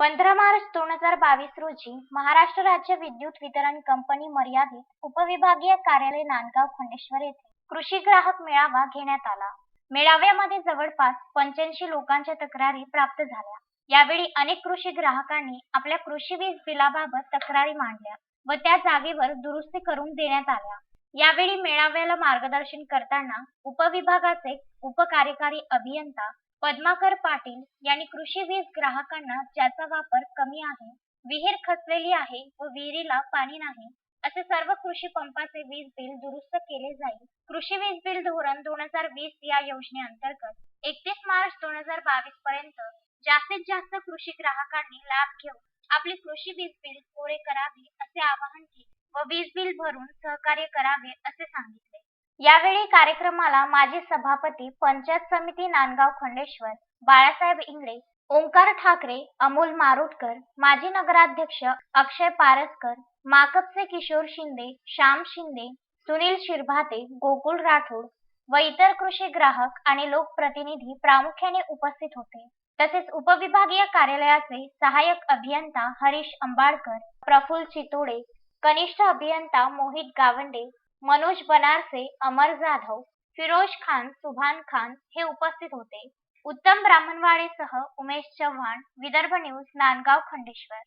पंधरा मार्च दोन हजार बावीस रोजी महाराष्ट्र राज्य विद्युत वितरण कंपनी मर्यादित उपविभागीय कार्यालय नांदगाव खंडेश्वर येथे कृषी ग्राहक मेळावा घेण्यात आला. मेळाव्यामध्ये जवळपास पंच्याऐंशी लोकांच्या तक्रारी प्राप्त झाल्या. यावेळी अनेक कृषी ग्राहकांनी आपल्या कृषी वीज बिलाबाबत तक्रारी मांडल्या व त्या जागेवर दुरुस्ती करून देण्यात आल्या. यावेळी मेळाव्याला मार्गदर्शन करताना उपविभागाचे उपकार्यकारी अभियंता पद्माकर पाटील यांनी कृषी वीज ग्राहकांना ज्याचा वापर कमी आहे विहीर खचलेली आहे व विहिरीला पाणी नाही असे सर्व कृषी पंपाचे वीज बिल दुरुस्त केले जाईल. कृषी वीज बिल धोरण दोन हजार वीस या योजनेअंतर्गत एकतीस मार्च दोन हजार बावीस पर्यंत जास्तीत जास्त कृषी ग्राहकांनी लाभ घेऊन आपले कृषी वीज बिल कोरे करावे असे आवाहन केले व वीज बिल भरून सहकार्य करावे असे सांगितले. यावेळी कार्यक्रमाला माजी सभापती पंचायत समिती नांदगाव खंडेश्वर बाळासाहेब इंगळे ओंकार ठाकरे अमोल मारुटकर माजी नगराध्यक्ष अक्षय पारसकर माकपचे किशोर शिंदे श्याम शिंदे सुनील शिरभाते गोकुळ राठोड व इतर कृषी ग्राहक आणि लोकप्रतिनिधी प्रामुख्याने उपस्थित होते. तसेच उपविभागीय कार्यालयाचे सहाय्यक अभियंता हरीश अंबाडकर प्रफुल्ल चितोडे कनिष्ठ अभियंता मोहित गावंडे मनोज बनारसे अमर जाधव फिरोज खान सुभान खान हे उपस्थित होते. उत्तम ब्राह्मणवाडेसह उमेश चव्हाण विदर्भ न्यूज नांदगाव खंडेश्वर.